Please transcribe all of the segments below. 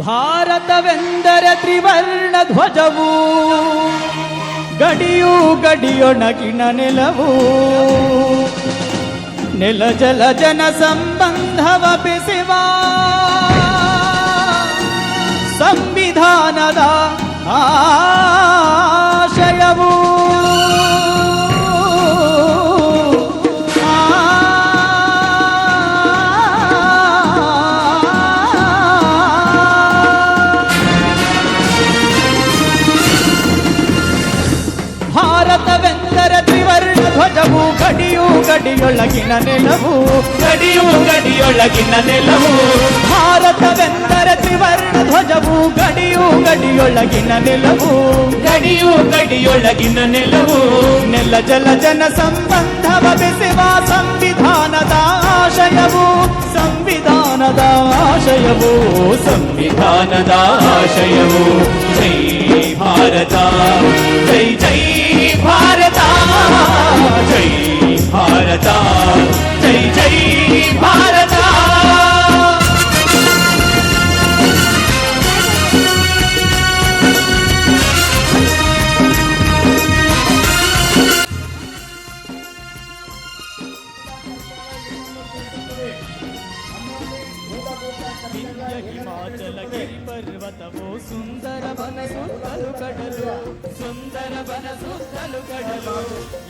ಭಾರತವೆಂದರೆ ತ್ರಿವರ್ಣ ಧ್ವಜವು ಗಡಿಯು ಗಡಿಯೊಣಗಿನ ನೆಲವು ನೆಲ ಜಲ ಜನ ಸಂಬಂಧವ ಬೆಸೆವ ಗಡಿಯೊಳಗಿನ ನೆಲವು ಗಡಿಯು ಗಡಿಯೊಳಗಿನ ನೆಲವು ಭಾರತವೆಂದರೆ ತ್ರಿವರ್ಣ ಧ್ವಜವು ಗಡಿಯು ಗಡಿಯೊಳಗಿನ ನೆಲವು ಗಡಿಯು ಗಡಿಯೊಳಗಿನ ನೆಲವು ನೆಲ ಜಲ ಜನ ಸಂಬಂಧವ ಬೆಸೆವ ಸಂವಿಧಾನದ ಆಶಯವು ಸಂವಿಧಾನದ ಆಶಯವು ಸಂವಿಧಾನದ ಆಶಯವು ಜೈ ಭಾರತ ಜೈ ಜೈ ಹಿಮಾಚಲ ಗಿರಿ ಪರ್ವತವು ಸುಂದರ ವನ ಸುತ್ತಲು ಕಡಲು ಸುಂದರ ವನ ಸುತ್ತಲು ಕಡಲು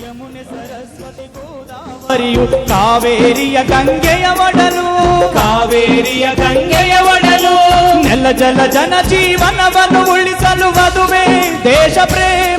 ಯಮುನೆ ಸರಸ್ವತಿ ಗೋದಾವರಿಯು ಕಾವೇರಿಯ ಗಂಗೆಯ ಒಡಲು ಕಾವೇರಿಯ ಗಂಗೆಯ ಒಡಲು ನೆಲ ಜಲ ಜನ ಜೀವನವನ್ನು ಉಳಿಸಲು ಮದುವೆ ದೇಶ ಪ್ರೇಮವು